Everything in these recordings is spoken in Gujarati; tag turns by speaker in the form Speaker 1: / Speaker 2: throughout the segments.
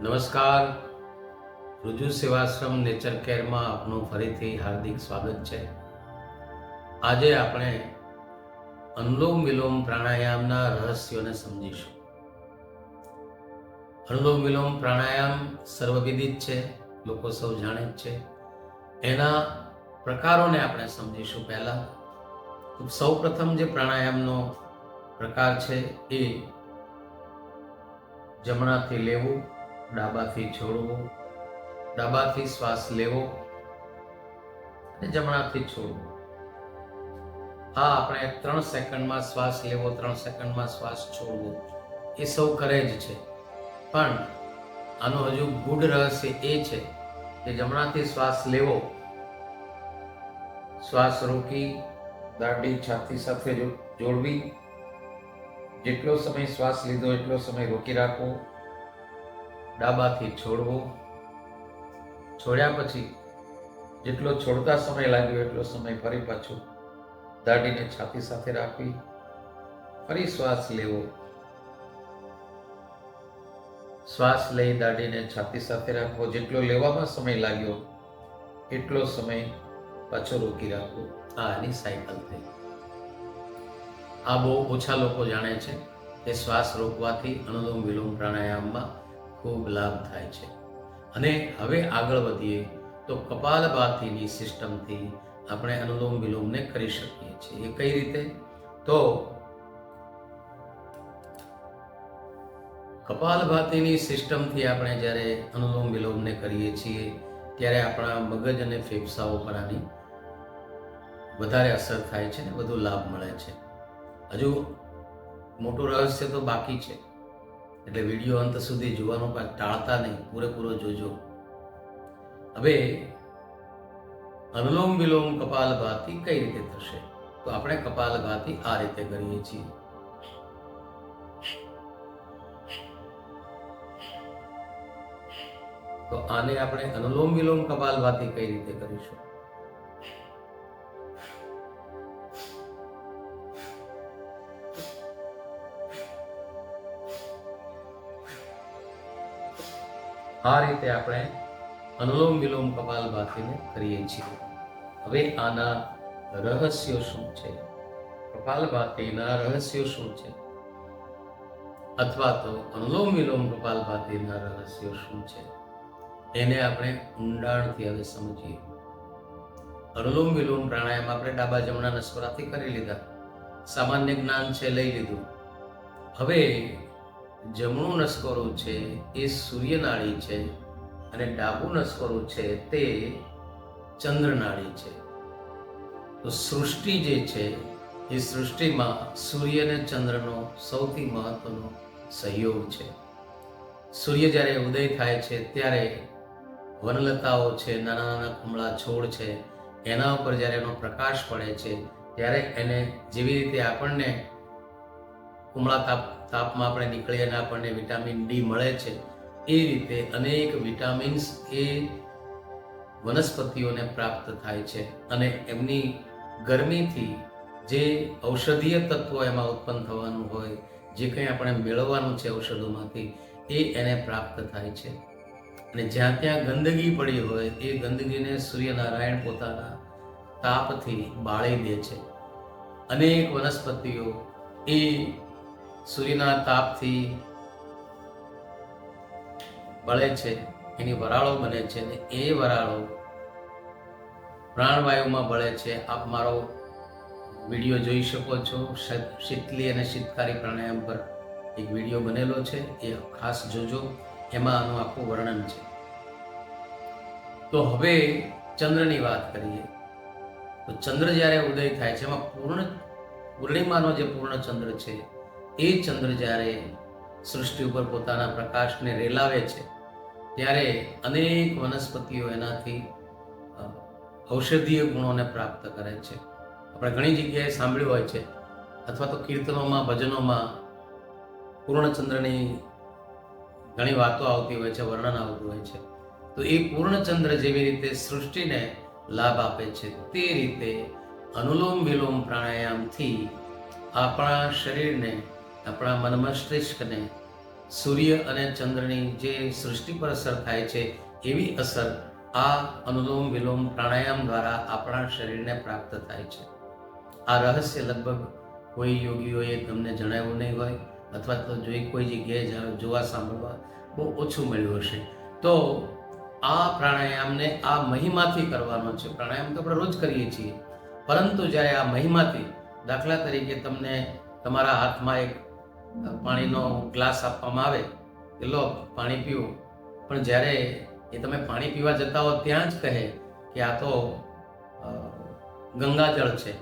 Speaker 1: નમસ્કાર. રુજુ સેવાશ્રમ નેચર કેરમાં આપનું ફરીથી હાર્દિક સ્વાગત છે. આજે આપણે અનુલોમ વિલોમ પ્રાણાયામના રહસ્યોને સમજીશું. અનુલોમ વિલોમ પ્રાણાયામ સર્વવિદિત છે, લોકો સૌ જાણે જ છે. એના પ્રકારોને આપણે સમજીશું પહેલા. સૌ પ્રથમ જે પ્રાણાયામનો પ્રકાર છે એ જમણાથી લેવું ડાબાથી છોડવું, ડાબાથી શ્વાસ લેવો અને જમણાથી છોડવો. આ આપણે ત્રણ સેકન્ડમાં શ્વાસ લેવો, ત્રણ સેકન્ડમાં શ્વાસ છોડવો. એ સૌ કરે જ છે. પણ આનો હજુ ગુઢ રહસ્ય એ છે કે જમણાથી શ્વાસ લેવો, શ્વાસ રોકી દાઢી છાતી સાથે જોડવી, જેટલો સમય શ્વાસ લીધો એટલો સમય રોકી રાખવો ડાબાથી છોડવો. છોડ્યા પછી જેટલો છોડતા સમય લાગ્યો એટલો સમય ફરી પાછો દાઢીને છાતી સાથે રાખવી ફરી શ્વાસ લેવો. શ્વાસ લઈ દાઢીને છાતી સાથે રાખવો. જેટલો લેવામાં સમય લાગ્યો એટલો સમય પાછો રોકી રાખવો. આ આની સાયકલ થઈ. આ બહુ ઓછા લોકો જાણે છે કે શ્વાસ રોકવાથી અનુલોમ વિલોમ પ્રાણાયામમાં ખૂબ લાભ થાય છે. અને હવે આગળ વધીએ તો કપાલભાતીની સિસ્ટમથી આપણે અનુલોમ વિલોમને કરી શકીએ છીએ. એ કઈ રીતે? તો કપાલભાતીની સિસ્ટમથી આપણે જ્યારે અનુલોમ વિલોમને કરીએ છીએ, ત્યારે આપણા મગજ અને ફેફસાઓ પર આની વધારે અસર થાય છે ને વધુ લાભ મળે છે. હજુ મોટું રહસ્ય તો બાકી છે. એટલે વીડિયો અંત સુધી જોવાનું ટાળતા નહીં. પૂરેપૂરો જોજો. હવે અનુલોમ વિલોમ કપાલભાતી કઈ રીતે થશે? તો આપણે કપાલભાતી આ રીતે કરીએ છીએ. તો આને આપણે અનુલોમ વિલોમ કપાલભાતી કઈ રીતે કરીશું? આ રીતે આપણે અનુલોમ વિલોમ કપાલભાતીને કરીએ છીએ. હવે આના રહસ્યો શું છે? કપાલભાતીના રહસ્યો શું છે? અથવા તો અનુલોમ વિલોમ કપાલભાતીના રહસ્યો શું છે? એને આપણે ઊંડાણથી હવે સમજીએ. અનુલોમ વિલોમ પ્રાણાયામ આપણે ડાબા જમણા નસકોરાથી કરી લીધા. સામાન્ય જ્ઞાન છે, લઈ લીધું. હવે જમણું નસકોરું છે એ સૂર્યનાળી છે અને ડાબું નસકોરું છે તે ચંદ્રનાળી છે. તો સૃષ્ટિ જે છે એ સૃષ્ટિમાં સૂર્ય અને ચંદ્રનો સૌથી મહત્વનો સહયોગ છે. સૂર્ય જ્યારે ઉદય થાય છે ત્યારે વનલતાઓ છે નાના નાના કુમળા છોડ છે, એના ઉપર જ્યારે એનો પ્રકાશ પડે છે, ત્યારે એને જેવી રીતે આપણને કુમળા તાપ તાપમાં આપણે નીકળીએ અને આપણને વિટામિન ડી મળે છે. એ રીતે અનેક વિટામિન્સ એ વનસ્પતિઓને પ્રાપ્ત થાય છે અને એમની ગરમીથી જે ઔષધીય તત્વો એમાં ઉત્પન્ન થવાનું હોય, જે કંઈ આપણે મેળવવાનું છે ઔષધોમાંથી, એ એને પ્રાપ્ત થાય છે. અને જ્યાં ત્યાં ગંદકી પડી હોય, એ ગંદકીને સૂર્યનારાયણ પોતાના તાપથી બાળી દે છે. અનેક વનસ્પતિઓ એ સૂર્યના તાપથી બળે છે, એની વરાળો બને છે ને એ વરાળો પ્રાણવાયુમાં બળે છે. આપ મારો વીડિયો જોઈ શકો છો. શીતલી અને શીતકારી પ્રાણાયામ પર એક વીડિયો બનેલો છે. એ ખાસ જોજો. એમાં આનું આખું વર્ણન છે. તો હવે ચંદ્રની વાત કરીએ. તો ચંદ્ર જ્યારે ઉદય થાય છે, એમાં પૂર્ણ, પૂર્ણિમાનો જે પૂર્ણ ચંદ્ર છે એ ચંદ્ર જ્યારે સૃષ્ટિ ઉપર પોતાના પ્રકાશને રેલાવે છે, ત્યારે અનેક વનસ્પતિઓ એનાથી ઔષધીય ગુણોને પ્રાપ્ત કરે છે. આપણે ઘણી જગ્યાએ સાંભળ્યું હોય છે, અથવા તો કીર્તનોમાં, ભજનોમાં પૂર્ણચંદ્રની ઘણી વાતો આવતી હોય છે, વર્ણન આવતું હોય છે. તો એ પૂર્ણચંદ્ર જેવી રીતે સૃષ્ટિને લાભ આપે છે, તે રીતે અનુલોમ વિલોમ પ્રાણાયામથી આપણા શરીરને આપણા મન મસ્તિષ્કને સૂર્ય અને ચંદ્રની જે સૃષ્ટિ પર અસર થાય છે, એવી અસર આ અનુલોમ વિલોમ પ્રાણાયામ દ્વારા આપણા શરીરને પ્રાપ્ત થાય છે. આ રહસ્ય લગભગ કોઈ યોગીઓએ તમને જણાવ્યું નહીં હોય અથવા તો જોઈ કોઈ જગ્યાએ જોવા સાંભળવા બહુ ઓછું મળ્યું હશે. તો આ પ્રાણાયામને આ મહિમાથી કરવાનો છે. પ્રાણાયામ તો આપણે રોજ કરીએ છીએ. પરંતુ જ્યારે આ મહિમાથી દાખલા તરીકે તમને તમારા હાથમાં એક પાણીનો ગ્લાસ આપવામાં આવે કે લો, પાણી પીવો પણ જ્યારે એ તમે પાણી પીવા જતા હો ત્યાં જ કહે કે આ તો ગંગાજળ છે.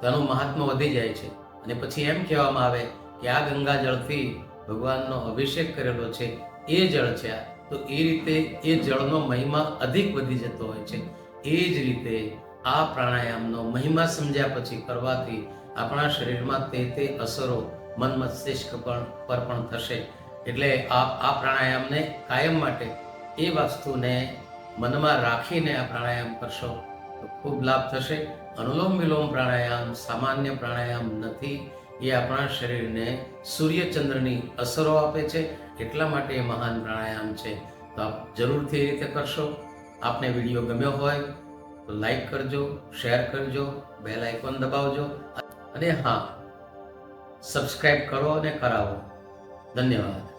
Speaker 1: તેનું મહાત્મ વધી જાય છે. અને પછી એમ કહેવામાં આવે કે આ ગંગાજળથી ભગવાનનો અભિષેક કરેલો છે, એ જળ છે આ. તો એ રીતે એ જળનો મહિમા અધિક વધી જતો હોય છે. એ જ રીતે આ પ્રાણાયામનો મહિમા સમજ્યા પછી કરવાથી આપણા શરીરમાં તે તે અસરો મન મસ્તિષ્ક પણ પર પણ થશે. એટલે આ આ પ્રાણાયામને કાયમ માટે એ વસ્તુને મનમાં રાખીને આ પ્રાણાયામ કરશો તો ખૂબ લાભ થશે. અનુલોમ વિલોમ પ્રાણાયામ, સામાન્ય પ્રાણાયામ નથી. એ આપણા શરીરને સૂર્યચંદ્રની અસરો આપે છે. એટલા માટે એ મહાન પ્રાણાયામ છે. તો આપ જરૂરથી એ રીતે કરશો. આપને વીડિયો ગમ્યો હોય તો લાઈક કરજો, શેર કરજો, બેલ આઇકોન દબાવજો. અને હા સબસ્ક્રાઈબ કરો અને કરાવો. ધન્યવાદ.